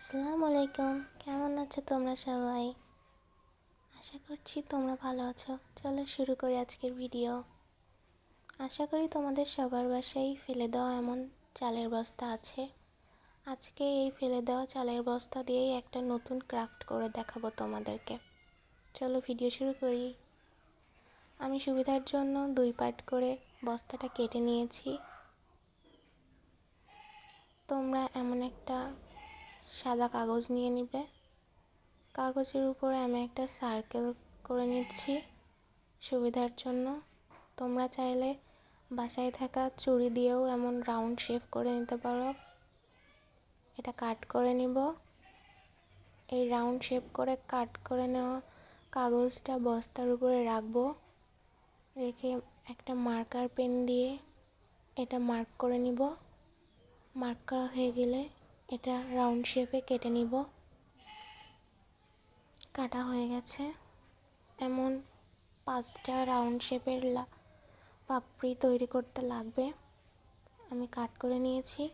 আসসালামু আলাইকুম কেমন আছো তোমরা সবাই? আশা করছি তোমরা ভালো আছো। চলো শুরু করি আজকের ভিডিও। আশা করি তোমাদের সবার বাসায় ফেলে দেওয়া এমন চালের বস্তা আছে। আজকে এই ফেলে দেওয়া চালের বস্তা দিয়েই একটা নতুন ক্রাফট করে দেখাবো তোমাদেরকে। চলো ভিডিও শুরু করি। আমি সুবিধার জন্য দুই পার্ট করে বস্তাটা কেটে নিয়েছি। তোমরা এমন একটা সাদা কাগজ নিয়ে নিবে। কাগজের উপরে আমি একটা সার্কেল করে নিচ্ছি সুবিধার জন্য। তোমরা চাইলে বাসায় থাকা চুড়ি দিয়েও এমন রাউন্ড শেপ করে নিতে পারো। এটা কাট করে নিব। এই রাউন্ড শেপ করে কাট করে নেওয়া কাগজটা বস্তার উপরে রাখব। রেখে একটা মার্কার পেন দিয়ে এটা মার্ক করে নিব। মার্ক করা হয়ে গেলে এটা রাউন্ড শেপে কেটে নিব। কাটা হয়ে গেছে। এমন পাঁচটা রাউন্ড শেপের পাপড়ি তৈরি করতে লাগবে। আমি কাট করে নিয়েছি।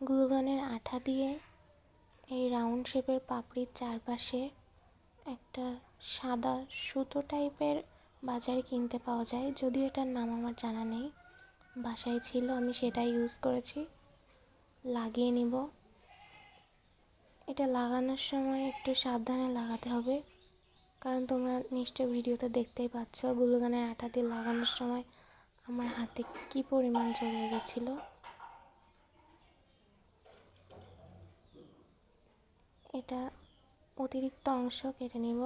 গ্লুগানের আঠা দিয়ে এই রাউন্ড শেপের পাপড়ির চারপাশে একটা সাদা সুতো টাইপের বাজারে কিনতে পাওয়া যায়। যদিও এটার নাম আমার জানা নেই। বাসায় ছিল, আমি সেটাই ইউজ করেছি। লাগিয়ে নিব। এটা লাগানোর সময় একটু সাবধানে লাগাতে হবে। কারণ তোমরা নিশ্চয় ভিডিওতে দেখতেই পাচ্ছ গুলগানের আটা দিয়ে লাগানোর সময় আমার হাতে কি পরিমাণ জড়িয়ে গেছিল। এটা অতিরিক্ত অংশ কেটে নেব।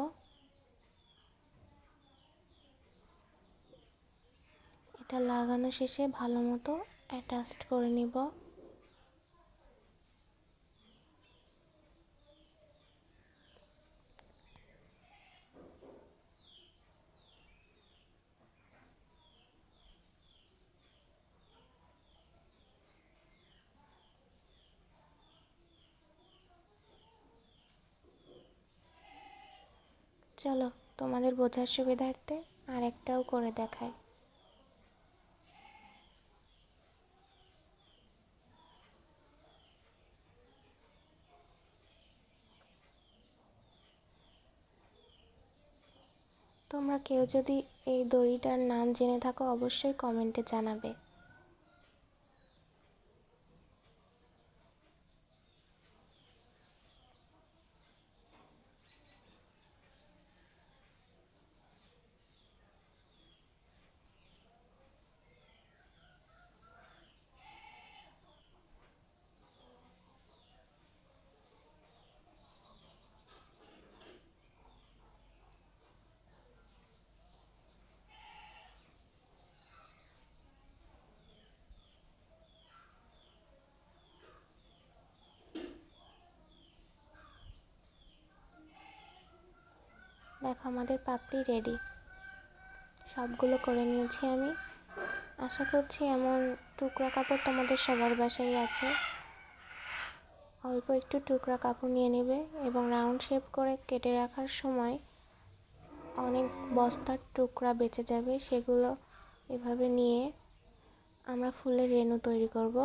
এটা লাগানো শেষে ভালো মতো অ্যাটাচড করে নিব। চলো, তোমাদের বোঝার সুবিধার্থে আরেকটাও করে দেখায় তোমরা কেউ যদি এই দড়িটার নাম জেনে থাকো, অবশ্যই কমেন্টে জানাবে। দেখো, আমাদের পাপড়ি রেডি সবগুলো করে নিয়েছি আমি। আশা করছি এমন টুকরা কাপড় তোমাদের সবার বাসায় আছে। অল্প একটু টুকরা কাপড় নিয়ে নেবে এবং রাউন্ড শেপ করে কেটে রাখার সময় অনেক বস্তার টুকরা বেঁচে যাবে, সেগুলো এভাবে নিয়ে আমরা ফুলের রেণু তৈরি করব।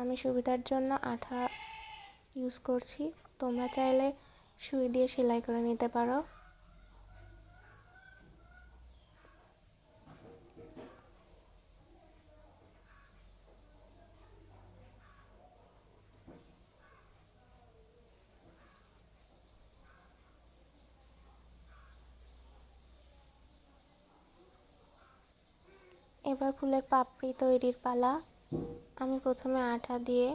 আমি সুবিধার জন্য আঠা ইউজ করছি। তোমরা চাইলে সুই দিয়ে সেলাই করে নিতে পারো। এবার ফুলের পাপড়ি তৈরির পালা। আমি প্রথমে আঠা দিয়ে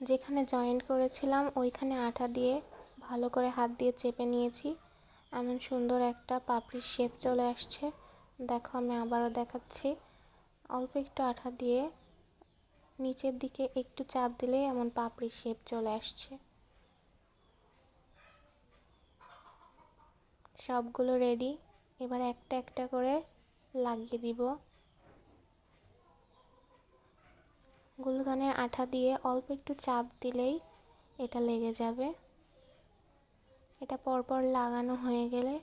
যেখানে জয়েন্ট করেছিলাম, ওইখানে আঠা দিয়ে ভালো করে হাত দিয়ে চেপে নিয়েছি। এমন সুন্দর একটা পাপড়ির শেপ চলে আসছে। দেখো, আমি আবারও দেখাচ্ছি। অল্প একটু আঠা দিয়ে নিচের দিকে একটু চাপ দিলেই এমন পাপড়ির শেপ চলে আসছে। সবগুলো রেডি এবার একটা একটা করে লাগিয়ে দিব। গুলগানের আঠা দিয়ে অল্প একটু চাপ দিলেই এটা লেগে যাবে। এটা পরপর লাগানো হয়ে গেলে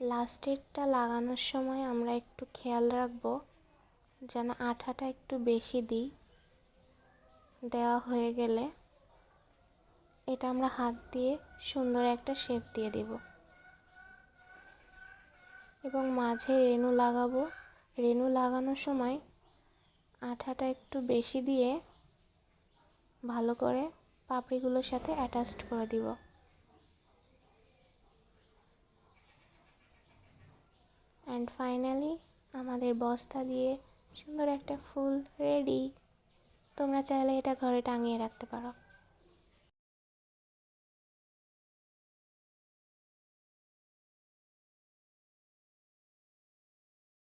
লাস্টেরটা লাগানোর সময় আমরা একটু খেয়াল রাখব, যেন আঠাটা একটু বেশি দিই। দেওয়া হয়ে গেলে এটা আমরা হাত দিয়ে সুন্দর একটা শেপ দিয়ে দেব। এবং মাঝে রেনু লাগাবো। রেনু লাগানোর সময় আঠাটা একটু বেশি দিয়ে ভালো করে পাপড়িগুলোর সাথে অ্যাটাচড করে দিব। অ্যান্ড ফাইনালি আমাদের বস্তা দিয়ে সুন্দর একটা ফুল রেডি তোমরা চাইলে এটা ঘরে টাঙিয়ে রাখতে পারো।